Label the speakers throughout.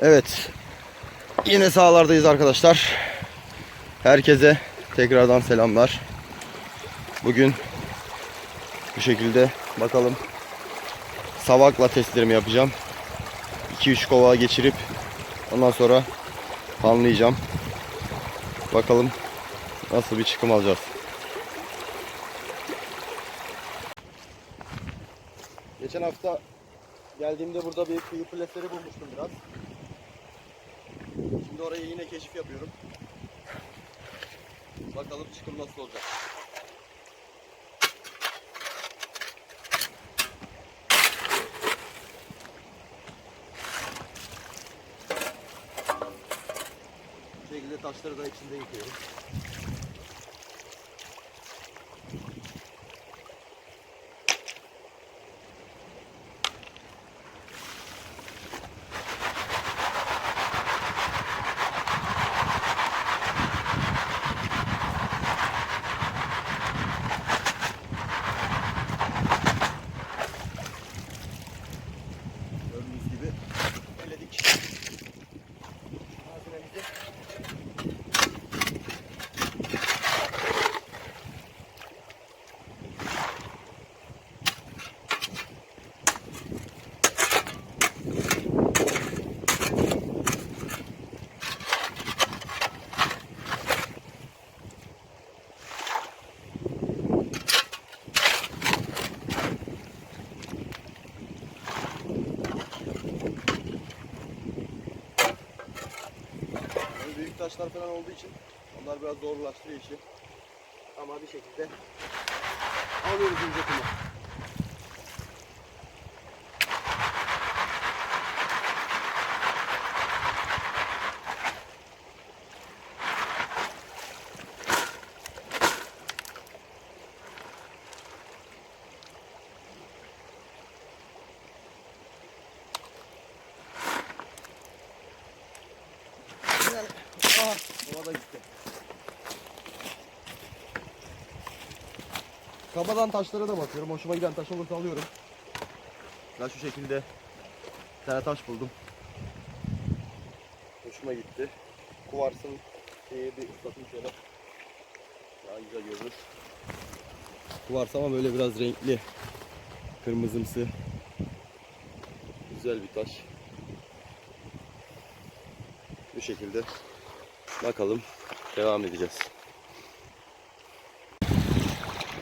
Speaker 1: Evet. Yine sahalardayız arkadaşlar. Herkese tekrardan selamlar. Bugün bu şekilde bakalım savakla testlerimi yapacağım. 2-3 kova geçirip ondan sonra panlayacağım. Bakalım nasıl bir çıkım alacağız. Geçen hafta geldiğimde burada bir kuyu plesleri bulmuştum biraz. Şimdi oraya yine keşif yapıyorum. Bakalım çıkım nasıl olacak. Bu şekilde taşları da içinde yıkıyorum. Taşlar falan olduğu için onlar biraz zorlaştırıyor işi. Ama bir şekilde alıyoruz ince kumu. Yani, aha, ova da gitti. Kabadan taşlara da bakıyorum. Hoşuma giden taş olursa alıyorum. Ben şu şekilde bir tane taş buldum. Hoşuma gitti. Kuvarsın şeyi bir ıslatayım şöyle. Daha güzel görünür. Kuvars ama böyle biraz renkli. Kırmızımsı. Güzel bir taş. Bu şekilde bakalım devam edeceğiz.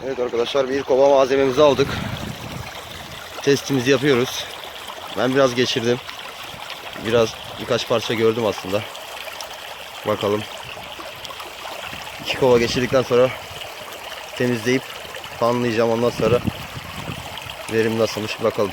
Speaker 1: Evet arkadaşlar bir kova malzememizi aldık. Testimizi yapıyoruz. Ben biraz geçirdim. Biraz birkaç parça gördüm aslında. Bakalım. İki kova geçirdikten sonra temizleyip fanlayacağım. Ondan sonra verim nasılmış bakalım.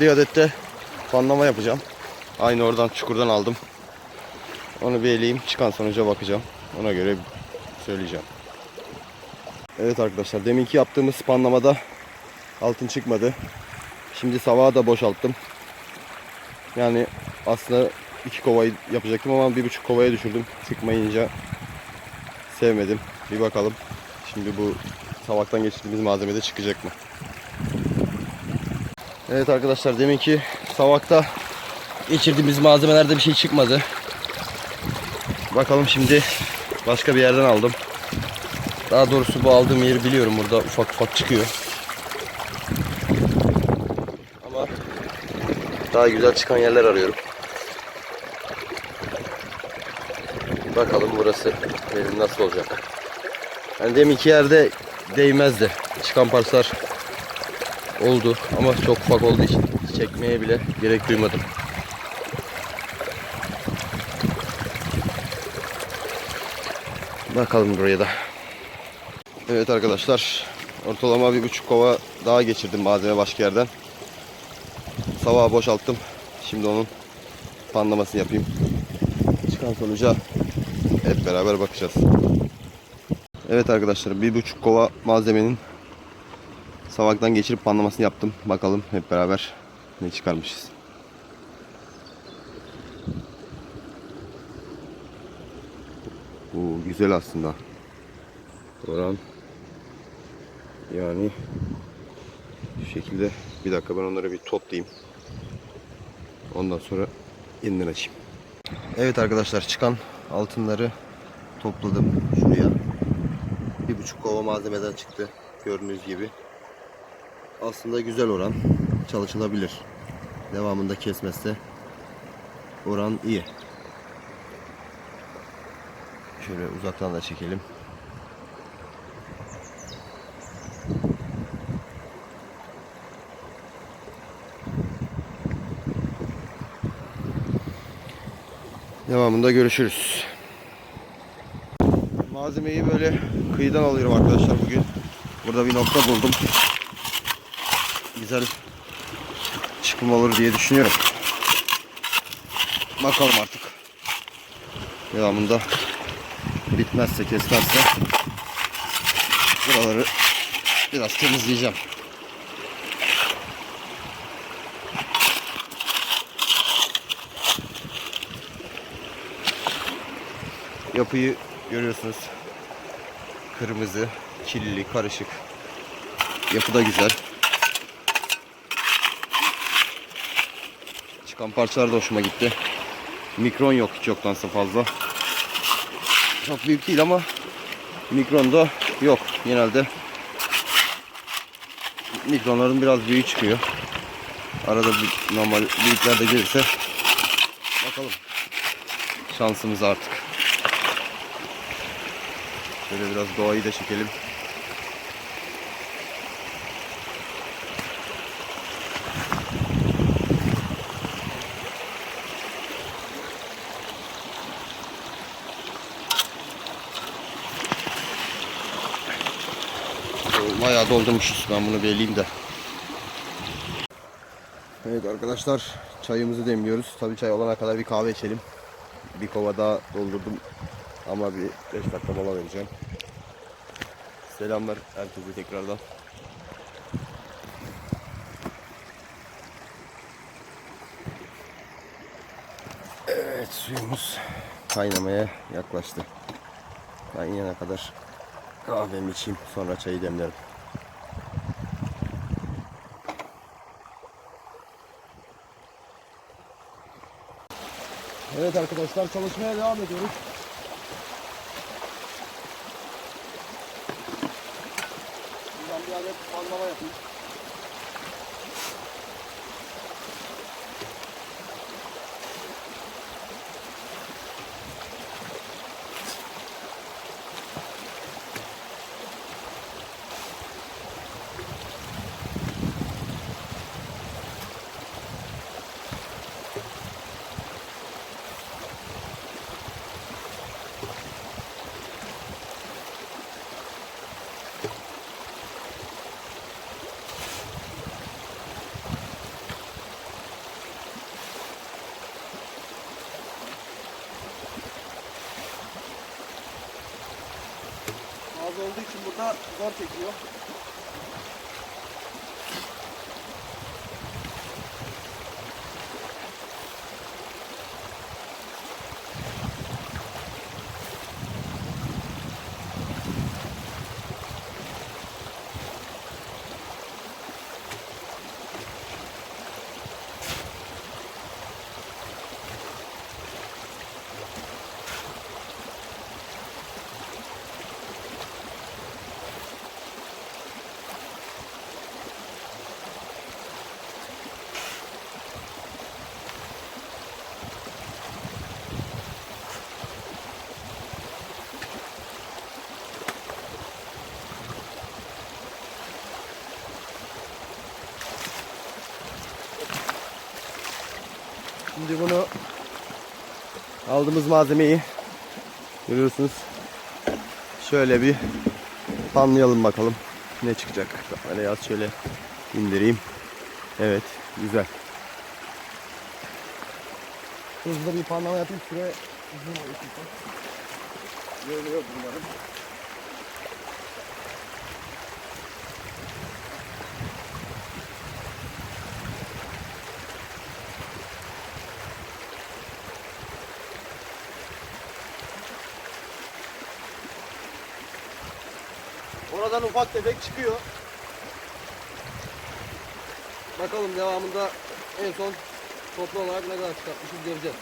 Speaker 1: Bir adet de fanlama yapacağım. Aynı oradan çukurdan aldım. Onu bir eleyeyim. Çıkan sonuca bakacağım. Ona göre söyleyeceğim. Evet arkadaşlar deminki yaptığımız spanlamada altın çıkmadı. Şimdi savağı da boşalttım. Yani aslında iki kovayı yapacaktım ama bir buçuk kovaya düşürdüm. Çıkmayınca sevmedim. Bir bakalım. Şimdi bu savaktan geçirdiğimiz malzemede çıkacak mı? Evet arkadaşlar deminki savakta geçirdiğimiz malzemelerde bir şey çıkmadı. Bakalım şimdi başka bir yerden aldım. Daha doğrusu bu aldığım yeri biliyorum burada ufak ufak çıkıyor. Ama daha güzel çıkan yerler arıyorum. Bakalım burası nasıl olacak. Yani deminki yerde değmezdi. Çıkan parçalar oldu ama çok ufak olduğu için çekmeye bile gerek duymadım. Bakalım buraya da. Evet arkadaşlar. Ortalama bir buçuk kova daha geçirdim malzeme başka yerden. Sabah boşalttım. Şimdi onun panlamasını yapayım. Çıkan sonuca hep beraber bakacağız. Evet arkadaşlar bir buçuk kova malzemenin savaktan geçirip panlamasını yaptım. Bakalım hep beraber ne çıkarmışız. Bu güzel aslında. Oran yani şu şekilde bir dakika ben onları bir toplayayım. Ondan sonra yeniden açayım. Evet arkadaşlar çıkan altınları topladım şuraya. Bir buçuk kova malzemeden çıktı. Gördüğünüz gibi. Aslında güzel oran. Çalışılabilir. Devamında kesmezse oran iyi. Şöyle uzaktan da çekelim. Devamında görüşürüz. Malzemeyi böyle kıyıdan alıyorum arkadaşlar bugün. Burada bir nokta buldum. Güzel çıkım olur diye düşünüyorum. Bakalım artık. Devamında bitmezse kesmezse buraları biraz temizleyeceğim. Yapıyı görüyorsunuz. Kırmızı, kirli, karışık. Yapı da güzel. Çıkan parçalar da hoşuma gitti. Mikron yok hiç yoktansa fazla. Çok büyük değil ama mikron da yok. Genelde mikronların biraz büyüğü çıkıyor. Arada bir normal büyükler de gelirse bakalım. Şansımız artık. Şöyle biraz doğayı da çekelim. Bayağı doldurmuşuz. Ben bunu belirleyeyim de. Evet arkadaşlar çayımızı demliyoruz. Tabii çay olana kadar bir kahve içelim. Bir kova daha doldurdum. Ama bir 5 dakika mola vereceğim. Selamlar herkese tekrardan. Evet suyumuz kaynamaya yaklaştı. Kaynayana kadar kahvemi içeyim sonra çayı demlerim. Evet arkadaşlar çalışmaya devam ediyoruz. Buradan bir adet panlama yapayım. Zor çekiyor. Şimdi bunu aldığımız malzemeyi görüyorsunuz. Şöyle bir panlayalım bakalım ne çıkacak. Kamerayı az şöyle indireyim. Evet güzel. Hızlı bir panlama yapayım süre. Görünüyor bunların. Oradan ufak tefek çıkıyor. Bakalım devamında en son toplu olarak ne kadar çıkartmışız göreceğiz.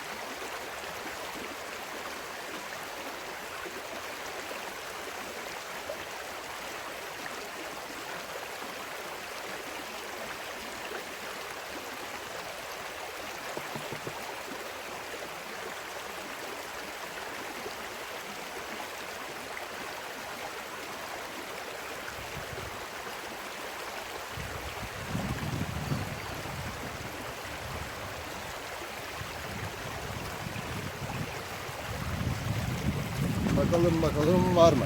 Speaker 1: Bakalım bakalım var mı?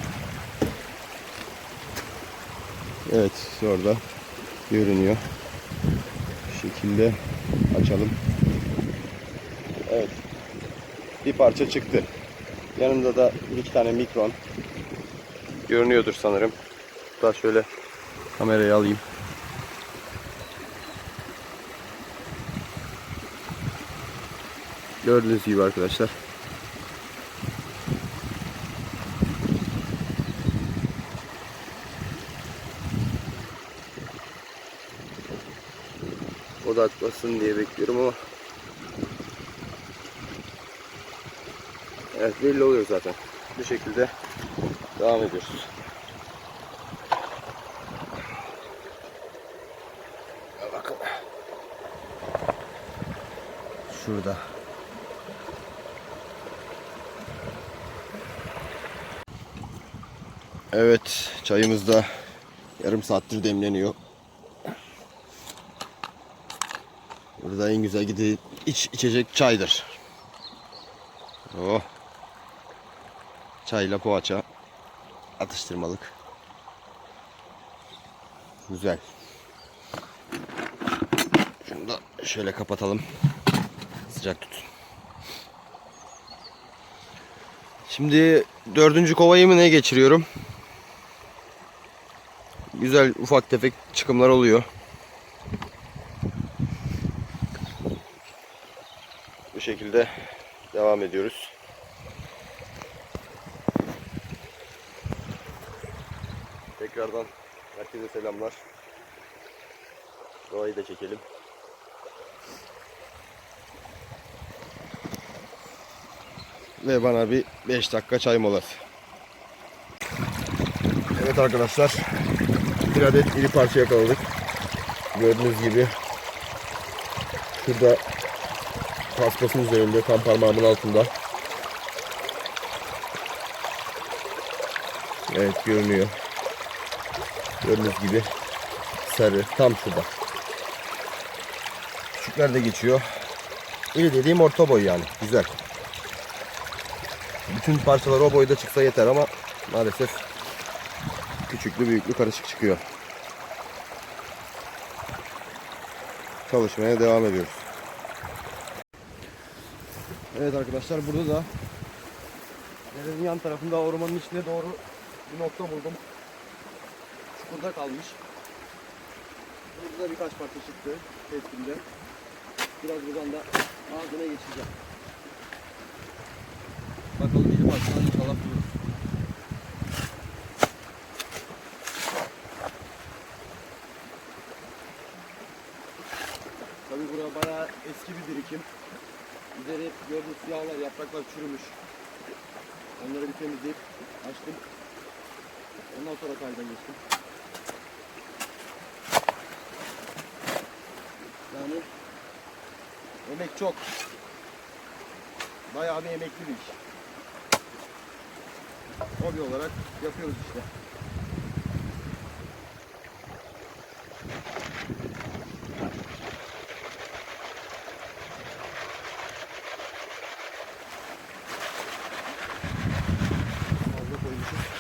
Speaker 1: Evet orada görünüyor. Bu şekilde açalım. Evet. Bir parça çıktı. Yanında da iki tane mikron. Görünüyordur sanırım. Daha şöyle kamerayı alayım. Gördüğünüz gibi arkadaşlar. Odaklasın diye bekliyorum ama Evet belli oluyor zaten. Bu şekilde devam ediyoruz. Bakın. Şurada. Evet, çayımız da yarım saattir demleniyor. Burada en güzel gidi iç içecek çaydır. Oh. Çayla poğaça. Atıştırmalık. Güzel. Şunu da şöyle kapatalım. Sıcak tutun. Şimdi dördüncü kovayı mı ne geçiriyorum? Güzel ufak tefek çıkımlar oluyor. Bu şekilde devam ediyoruz. Tekrardan herkese selamlar. Doğayı da çekelim. Ve bana bir 5 dakika çay molası. Evet arkadaşlar. Bir adet iri parça yakaladık. Gördüğünüz gibi şurada paspasın üzerinde tam parmağımın altında. Evet görünüyor. Gördüğünüz gibi sarı tam şurada. Küçükler de geçiyor. İri dediğim orta boy yani. Güzel. Bütün parçalar o boyda çıksa yeter ama maalesef küçüklü büyüklü karışık çıkıyor. Çalışmaya devam ediyoruz. Evet arkadaşlar burada da derenin yan tarafında ormanın içine doğru bir nokta buldum. Çukurda kalmış. Burada birkaç parça çıktı tespimde. Biraz buradan da ağzına geçeceğim. Bakalım bir parçadan inşallah. Tabi burası bayağı eski bir birikim. Üzeri gördüğünüz siyahlar, yapraklar çürümüş. Onları bir temizleyip açtım. Ondan sonra kaydan geçtim. Yani emek çok. Bayağı bir emekli bir iş. Hobi olarak yapıyoruz işte. Fazla koymuşuz.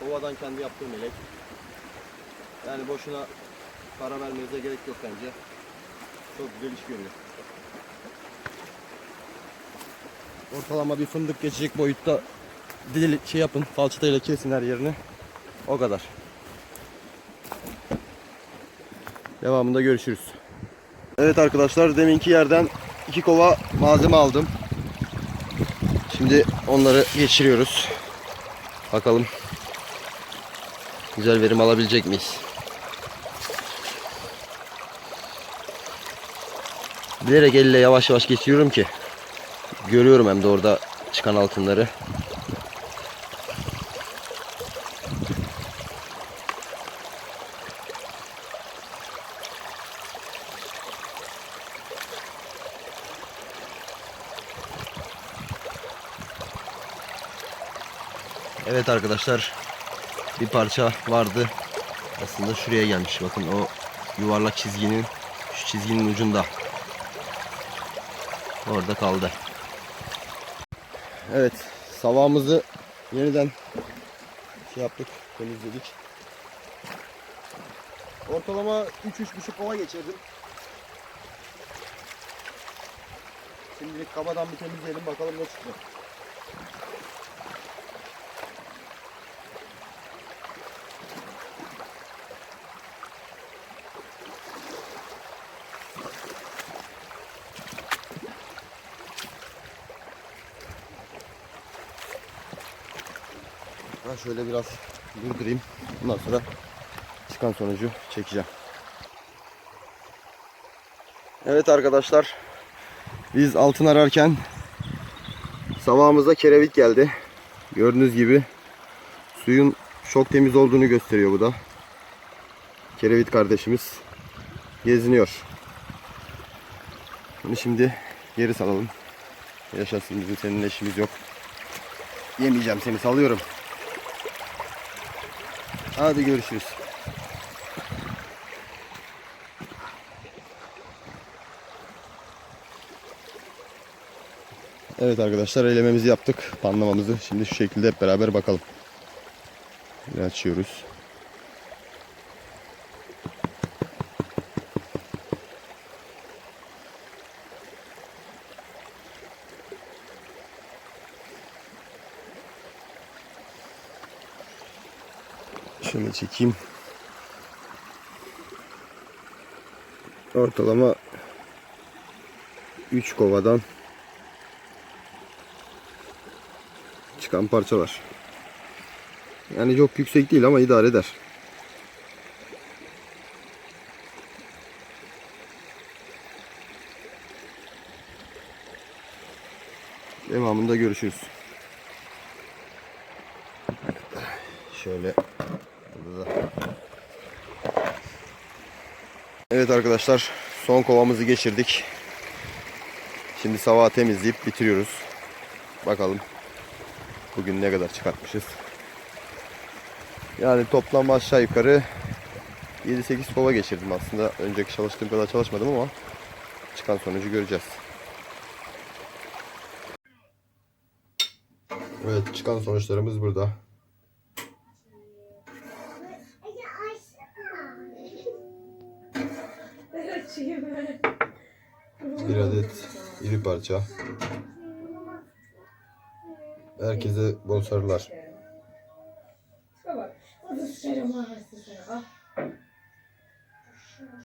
Speaker 1: Kovadan kendi yaptığım elek. Yani boşuna para vermenize gerek yok bence. Çok güzel iş görüyor. Ortalama bir fındık geçecek boyutta dil şey yapın, falçatayla kesin her yerini. O kadar. Devamında görüşürüz. Evet arkadaşlar deminki yerden iki kova malzeme aldım. Şimdi onları geçiriyoruz. Bakalım güzel verim alabilecek miyiz? Bilerek elle yavaş yavaş geçiriyorum ki görüyorum hem de orada çıkan altınları. Evet arkadaşlar bir parça vardı. Aslında şuraya gelmiş. Bakın o yuvarlak çizginin şu çizginin ucunda. Orada kaldı. Evet, savağımızı yeniden şey yaptık, temizledik. Ortalama 3-3,5 kova geçirdim. Şimdilik kabadan bir temizleyelim bakalım ne çıkacak. Ben şöyle biraz durdurayım. Ondan sonra çıkan sonucu çekeceğim. Evet arkadaşlar. Biz altın ararken sabahımıza kerevit geldi. Gördüğünüz gibi suyun çok temiz olduğunu gösteriyor bu da. Kerevit kardeşimiz geziniyor. Bunu şimdi geri salalım. Yaşasın bizim seninle işimiz yok. Yemeyeceğim seni salıyorum. Hadi görüşürüz. Evet arkadaşlar elememizi yaptık. Panlamamızı. Şimdi şu şekilde hep beraber bakalım. Böyle açıyoruz. Şöyle çekeyim. Ortalama 3 kovadan çıkan parçalar. Yani çok yüksek değil ama idare eder. Devamında görüşürüz. Şöyle burada da. Evet arkadaşlar son kovamızı geçirdik. Şimdi sabah temizleyip bitiriyoruz. Bakalım bugün ne kadar çıkartmışız. Yani toplam aşağı yukarı 7-8 kova geçirdim aslında. Önceki çalıştığım kadar çalışmadım ama çıkan sonucu göreceğiz. Evet çıkan sonuçlarımız burada. Parça. Herkese bol sarılar.